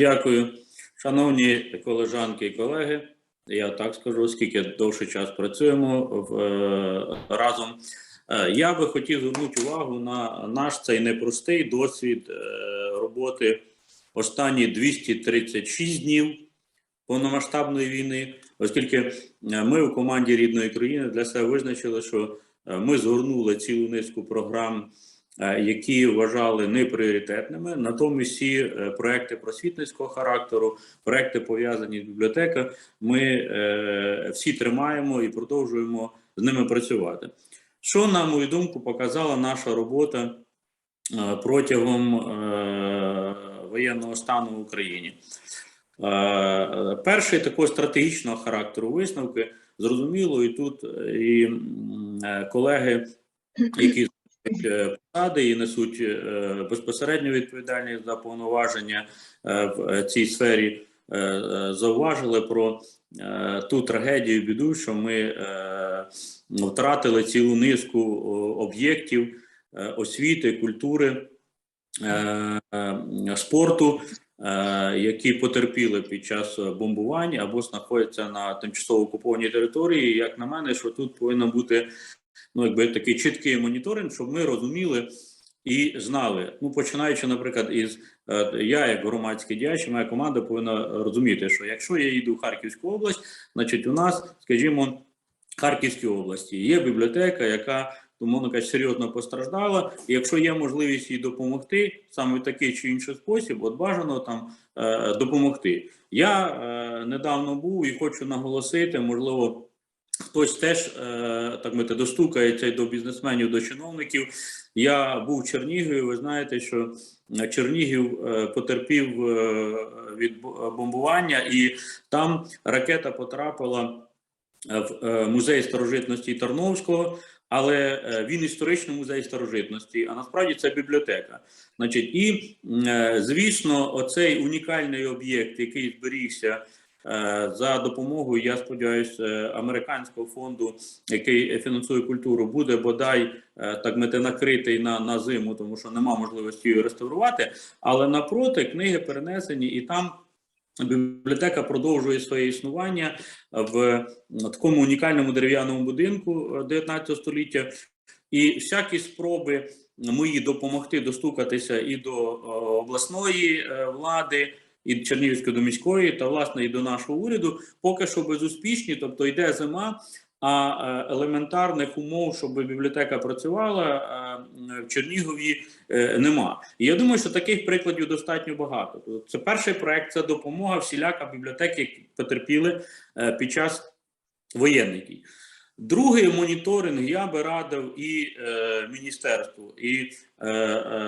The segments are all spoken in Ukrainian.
Дякую. Шановні колежанки і колеги, я так скажу, оскільки довший час працюємо в, е, разом. Е, Я би хотів звернути увагу на наш цей непростий досвід е, роботи останні 236 днів повномасштабної війни, оскільки ми у команді рідної країни для себе визначили, що ми згорнули цілу низку програм які вважали непріоритетними. Натомість всі е, проекти просвітницького характеру, проекти пов'язані з бібліотекою, ми е, всі тримаємо і продовжуємо з ними працювати. Що, на мою думку, показала наша робота е, протягом е, воєнного стану в Україні? Е, Перший такого стратегічного характеру висновки зрозуміло, і тут е, і е, колеги, які е, посади і несуть е, безпосередню відповідальність за повноваження е, в е, цій сфері, е, е, зауважили про е, ту трагедію, біду, що ми е, втратили цілу низку об'єктів е, освіти, культури, е, е, спорту. е, Які потерпіли під час бомбувань або знаходяться на тимчасово окупованій території, як на мене, що тут повинно бути ну, якби такий чіткий моніторинг, щоб ми розуміли і знали. Ну, починаючи, наприклад, із е, я, як громадський діяч, моя команда повинна розуміти, що якщо я йду в Харківську область, значить у нас, скажімо, в Харківській області є бібліотека, яка тому кажуть, серйозно постраждала. І якщо є можливість їй допомогти саме в такий чи інший спосіб, от бажано там е, допомогти. Я е, недавно був і хочу наголосити, можливо. Хтось теж е, так мити достукається до бізнесменів, до чиновників. Я був в Чернігові. Ви знаєте, що е, Чернігів е, потерпів від бомбування, і там ракета потрапила в музей старожитності Тарновського. Але він історичний музей старожитності, а насправді це бібліотека. Значить, і звісно, оцей унікальний об'єкт, який зберігся за допомогою, я сподіваюся, е, американського фонду, який фінансує культуру, буде бодай е, так мити накритий на, на зиму, тому що нема можливості її реставрувати. Але напроти книги перенесені, і там бібліотека продовжує своє існування в такому унікальному дерев'яному будинку е, 19 століття. І всякі спроби мої допомогти достукатися і до е, обласної е, влади і Чернігівської до міської, та власне і до нашого уряду поки що безуспішні. Тобто йде зима, а е, елементарних умов, щоб бібліотека працювала е, в Чернігові е, нема. І я думаю, що таких прикладів достатньо багато. Це перший проект, це допомога всіляка бібліотеки, які потерпіли під час воєнних дій. Другий моніторинг я би радив і міністерству, і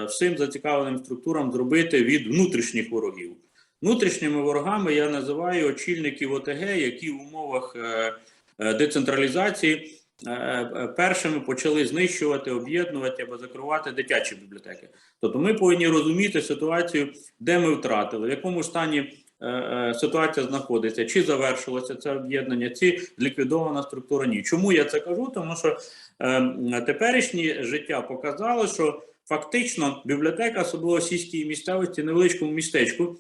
всім зацікавленим структурам зробити від внутрішніх ворогів. Внутрішніми ворогами я називаю очільників ОТГ, які в умовах е, е, децентралізації е, першими почали знищувати, об'єднувати або закривати дитячі бібліотеки. Тобто ми повинні розуміти ситуацію, де ми втратили, в якому стані ситуація знаходиться, чи завершилося це об'єднання, чи ліквідована структура ні. Чому я це кажу? Тому що теперішнє життя показало, що фактично бібліотека, особливо сільській місцевості, невеличкому містечку,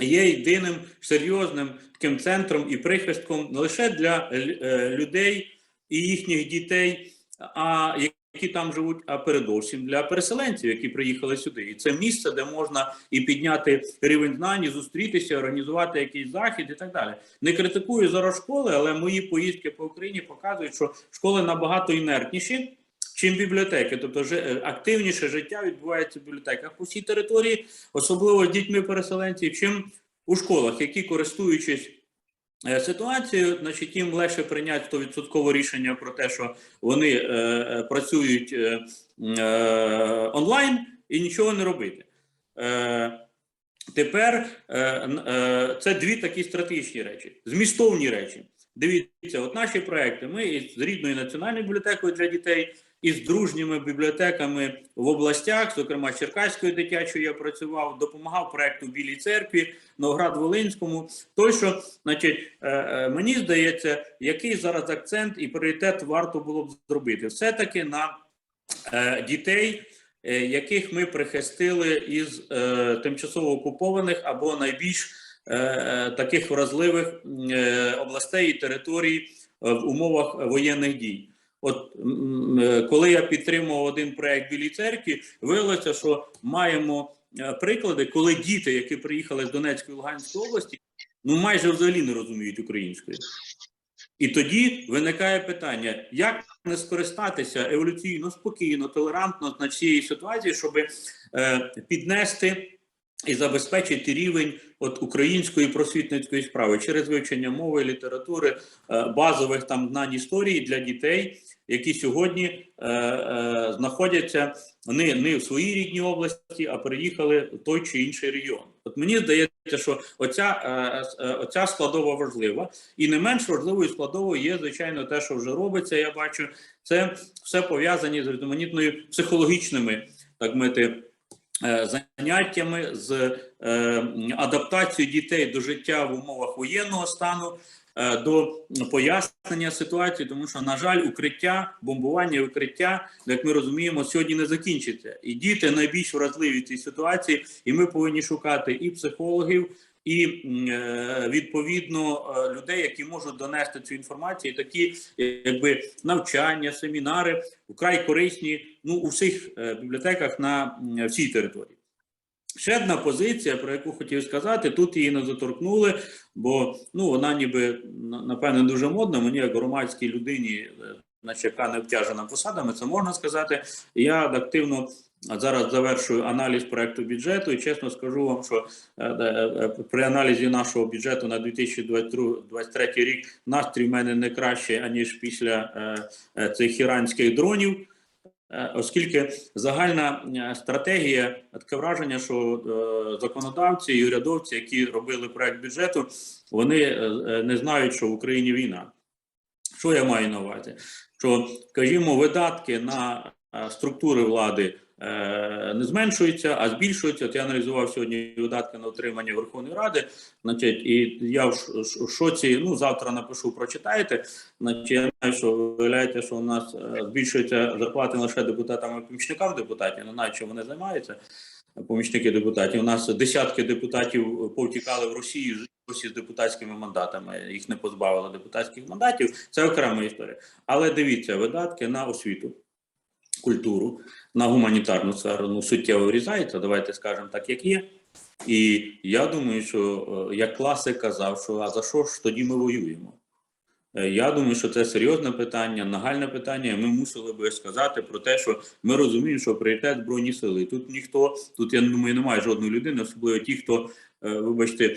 є єдиним серйозним таким центром і прихистком не лише для е, людей і їхніх дітей, а які там живуть, а передовсім для переселенців, які приїхали сюди. І це місце, де можна і підняти рівень знань, і зустрітися, організувати якийсь захід і так далі. Не критикую зараз школи, але мої поїздки по Україні показують, що школи набагато інертніші. Чим бібліотеки, тобто же е, активніше життя відбувається в бібліотеках по всій території, особливо з дітьми переселенців, чим у школах, які користуючись е, ситуацією, значить їм легше прийняти 100% рішення про те, що вони е, е, працюють е, онлайн і нічого не робити. Е, Тепер це дві такі стратегічні речі, змістовні речі. Дивіться, от наші проекти. Ми із рідною національною бібліотекою для дітей, із дружніми бібліотеками в областях, зокрема Черкаською дитячою, я працював, допомагав проекту Білій церкві, Новоград-Волинському. Той, що, значить, е, е, мені здається, який зараз акцент і пріоритет варто було б зробити, все таки на е, дітей яких ми прихистили із тимчасово окупованих або найбільш таких вразливих областей і територій в умовах воєнних дій. От е, коли я підтримував один проект Білій церкві, виявилося, що маємо е, приклади, коли діти, які приїхали з Донецької Луганської області, ну майже взагалі не розуміють української. І тоді виникає питання, як не скористатися еволюційно спокійно, толерантно на цієї ситуації, щоб е, піднести і забезпечити рівень от української просвітницької справи через вивчення мови, літератури, е, базових там знань історії для дітей, які сьогодні е, е, знаходяться не, не в своїй рідній області, а переїхали в той чи інший регіон. От мені здається, що оця, е, е, оця складова важлива, і не менш важливою складовою є, звичайно, те, що вже робиться. Я бачу, це все пов'язані з різноманітною психологічними, так мити. Е, Заняттями з е, адаптацією дітей до життя в умовах воєнного стану, е, до пояснення ситуації, тому що, на жаль, укриття, бомбування, і укриття, як ми розуміємо, сьогодні не закінчиться. І діти найбільш вразливі в цій ситуації, і ми повинні шукати і психологів, і е, відповідно е, людей, які можуть донести цю інформацію, такі якби навчання, семінари вкрай корисні ну у всіх е, бібліотеках на всій території. Ще одна позиція, про яку хотів сказати, тут її не заторкнули, бо ну вона ніби напевне дуже модна. Мені як громадській людині, наче яка не обтяжена посадами, це можна сказати. Я активно зараз завершую аналіз проекту бюджету, і чесно скажу вам, що е, е, при аналізі нашого бюджету на 2023 рік настрій в мене не краще аніж після е, цих іранських дронів. Оскільки загальна стратегія, таке враження, що законодавці і урядовці, які робили проект бюджету, вони не знають, що в Україні війна. Що я маю на увазі? Що, скажімо, видатки на структури влади не зменшуються, а збільшуються. От я аналізував сьогодні видатки на отримання Верховної Ради. Значить, і я в шоці, ну завтра напишу, прочитаєте. Значить, я знаю, що ви виявляєте, що у нас е, збільшуються зарплати лише депутатам і помічникам депутатів, не знаю, чим вони займаються. Помічники депутатів. У нас десятки депутатів повтікали в Росію з депутатськими мандатами. Їх не позбавили депутатських мандатів. Це окрема історія. Але дивіться, видатки на освіту, культуру, на гуманітарну сферу ну, суттєво врізаються. Давайте скажемо так, як є. І я думаю, що е, як класик казав, що а за що ж тоді ми воюємо? Е, Я думаю, що це серйозне питання, нагальне питання. Ми мусили би сказати про те, що ми розуміємо, що пріоритет збройні сили. Тут ніхто, тут я думаю, немає жодної людини, особливо ті, хто, е, вибачте,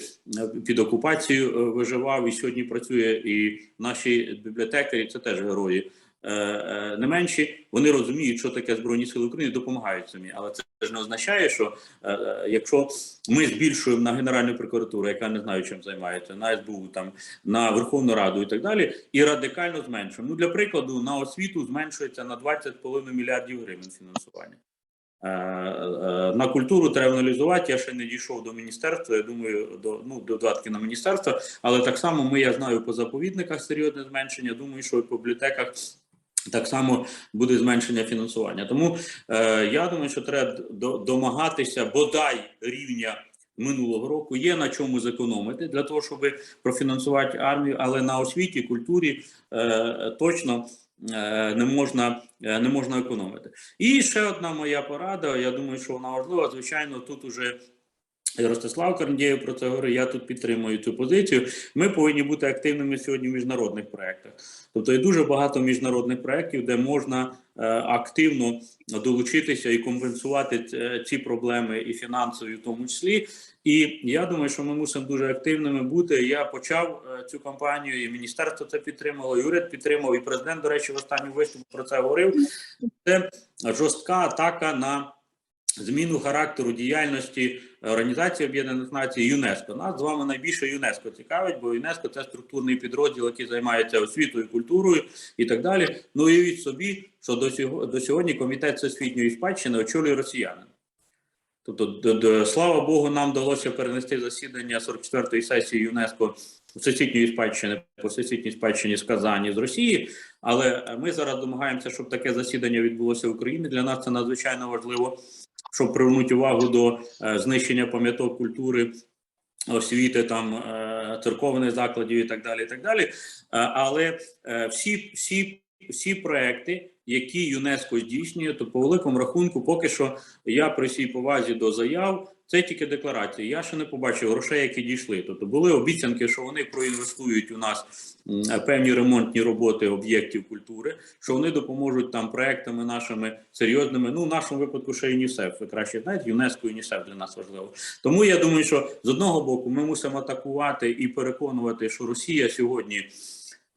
під окупацією виживав і сьогодні працює. І наші бібліотекарі це теж герої. Е, е, Не менші вони розуміють, що таке збройні сили України, допомагають самі. Але це ж не означає, що е, якщо ми збільшуємо на Генеральну прокуратуру, яка не знаю, чим займається, на СБУ, там на Верховну Раду і так далі, і радикально зменшуємо. Ну для прикладу, на освіту зменшується на 20,5 мільярдів гривень фінансування. На культуру треба аналізувати. Я ще не дійшов до міністерства. Я думаю, до ну до додатки на міністерство. Але так само ми я знаю по заповідниках серйозне зменшення. Думаю, що і по бібліотеках так само буде зменшення фінансування. Тому е, я думаю, що треба до- домагатися бодай рівня минулого року. Є на чому зекономити для того, щоб профінансувати армію, але на освіті, культурі е, точно. е, Не можна, е, не можна економити. І ще одна моя порада. Я думаю, що вона важлива. Звичайно, тут уже Ростислав Карндєєв про це говорить. Я тут підтримую цю позицію. Ми повинні бути активними сьогодні в міжнародних проєктах. Тобто є дуже багато міжнародних проєктів, де можна е, активно долучитися і компенсувати е, ці проблеми, і фінансові в тому числі. І я думаю, що ми мусимо дуже активними бути. Я почав е, цю кампанію, і міністерство це підтримало, і уряд підтримав, і президент, до речі, в останньому виступі про це говорив. Це жорстка атака на зміну характеру діяльності Організації Об'єднаних Націй ЮНЕСКО. Нас з вами найбільше ЮНЕСКО цікавить, бо ЮНЕСКО це структурний підрозділ, який займається освітою, культурою і так далі. Ну уявіть собі, що до сього- до сьогодні комітет всесвітньої спадщини очолює росіянин. Тобто, д- д- слава Богу, нам вдалося перенести засідання 44-ї сесії ЮНЕСКО всесвітньої спадщини по всесвітній спадщині з Казані з Росії. Але ми зараз домагаємося, щоб таке засідання відбулося в Україні. Для нас це надзвичайно важливо, щоб привернути увагу до е, знищення пам'яток культури. Освіти там е, церковних закладів і так далі. І так далі. Е, Але всі, всі, всі проекти, які ЮНЕСКО здійснює, то по великому рахунку, поки що я при всій повазі до заяв. Це тільки декларації. Я ще не побачив грошей, які дійшли. Тобто були обіцянки, що вони проінвестують у нас певні ремонтні роботи об'єктів культури, що вони допоможуть там проектами нашими серйозними. Ну, в нашому випадку ще ЮНІСЕФ. Ви краще знаєте, ЮНЕСКО ЮНІСЕФ для нас важливо. Тому я думаю, що з одного боку ми мусимо атакувати і переконувати, що Росія сьогодні.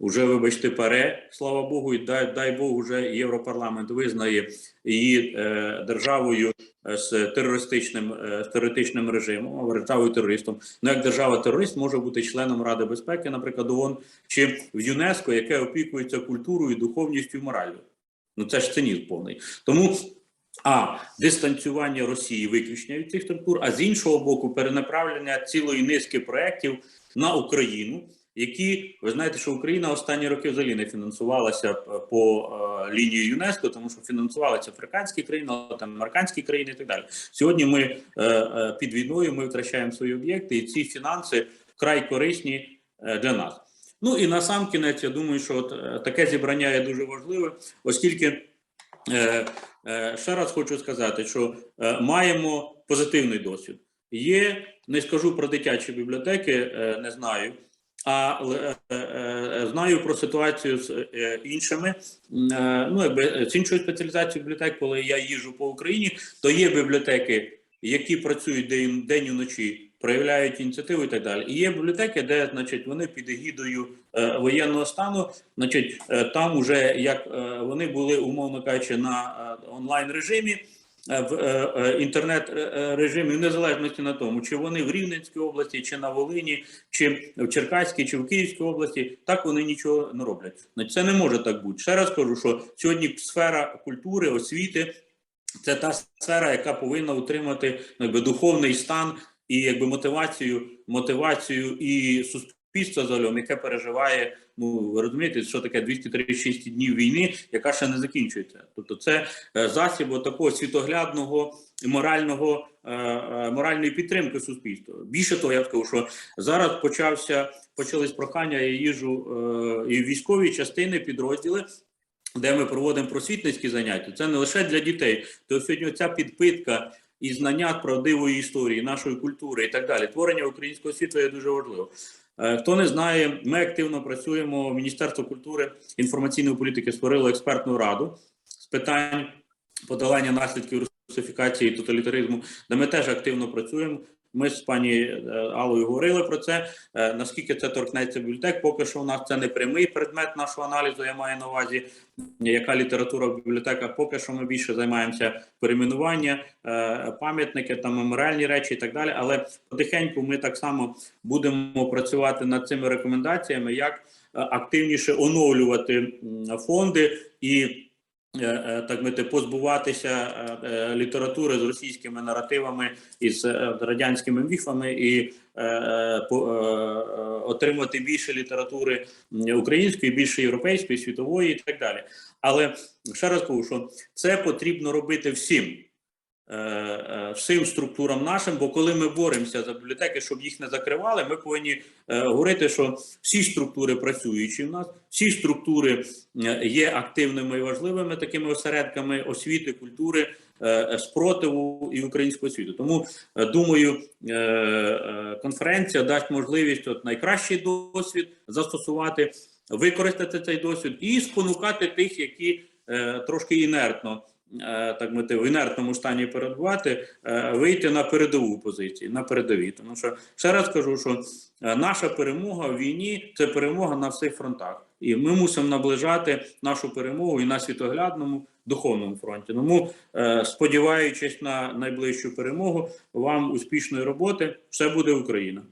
Уже, вибачте, паре, слава Богу, і дай, дай Бог, уже Європарламент визнає її е, державою е, з терористичним е, терористичним режимом, державою терористом. Ну як держава терорист може бути членом Ради безпеки, наприклад, ООН, чи в ЮНЕСКО, яке опікується культурою, духовністю, мораллю. Ну це ж цинізм повний. Тому а дистанціювання Росії виключення від цих структур, а з іншого боку, перенаправлення цілої низки проєктів на Україну. Які ви знаєте, що Україна останні роки взагалі не фінансувалася по е, лінії ЮНЕСКО, тому що фінансувалися африканські країни, там американські країни і так далі. Сьогодні ми е, е, під війною ми втрачаємо свої об'єкти, і ці фінанси вкрай корисні е, для нас. Ну і на сам кінець я думаю, що от, е, таке зібрання є дуже важливе, оскільки е, е, ще раз хочу сказати, що е, маємо позитивний досвід. Є, не скажу про дитячі бібліотеки, е, не знаю. Але е, е, знаю про ситуацію з е, іншими, е, ну якби з іншою спеціалізацією бібліотек, коли я їжджу по Україні, то є бібліотеки, які працюють день, день і вночі, проявляють ініціативу і так далі. І є бібліотеки, де значить вони під егідою е, воєнного стану, значить, е, там уже як е, вони були, умовно кажучи, на е, онлайн режимі. Е, В е, е, інтернет режимі, в незалежності на тому, чи вони в Рівненській області, чи на Волині, чи в Черкаській, чи в Київській області, так вони нічого не роблять. Це не може так бути. Ще раз кажу, що сьогодні сфера культури, освіти це та сфера, яка повинна утримати якби, духовний стан і якби мотивацію, мотивацію і суспільства загалом, яке переживає. Ну ви розумієте, що таке 236 днів війни, яка ще не закінчується. Тобто, це е, засіб такого світоглядного морального е, е, моральної підтримки суспільства. Більше того, я скажу, що зараз почався почались прохання. Я їжу і військові частини, підрозділи. Де ми проводимо просвітницькі заняття, це не лише для дітей. То сьогодні ця підпитка і знання правдивої історії, нашої культури і так далі. Творення українського світу є дуже важливо. Е, Хто не знає, ми активно працюємо. Міністерство культури інформаційної політики створило експертну раду з питань подолання наслідків русифікації і тоталітаризму, де ми теж активно працюємо. Ми з пані е, Алою говорили про це. Е, Наскільки це торкнеться бібліотек, поки що у нас це не прямий предмет нашого аналізу. Я маю на увазі, яка література в бібліотеках. Поки що ми більше займаємося перейменування, е, пам'ятники, там меморіальні речі і так далі. Але потихеньку ми так само будемо працювати над цими рекомендаціями, як активніше оновлювати фонди і так мити позбуватися е, е, літератури з російськими наративами і з е, радянськими міфами, і е, е, е, е, отримати більше літератури української, більше європейської, світової і так далі. Але ще раз кажу, що це потрібно робити всім. Е, е, Всім структурам нашим, бо коли ми боремося за бібліотеки, щоб їх не закривали, ми повинні е, говорити, що всі структури працюючі в нас, всі структури є активними і важливими такими осередками освіти, культури, спротиву і українського світу. Тому думаю, конференція дасть можливість от найкращий досвід застосувати, використати цей досвід і спонукати тих, які трошки інертно. Е, Так мити в інертному стані перебувати, е, вийти на передову позицію, на передовій. Тому що ще раз кажу, що е, наша перемога в війні це перемога на всіх фронтах, і ми мусимо наближати нашу перемогу і на світоглядному духовному фронті. Тому, сподіваючись на найближчу перемогу, вам успішної роботи, все буде Україна.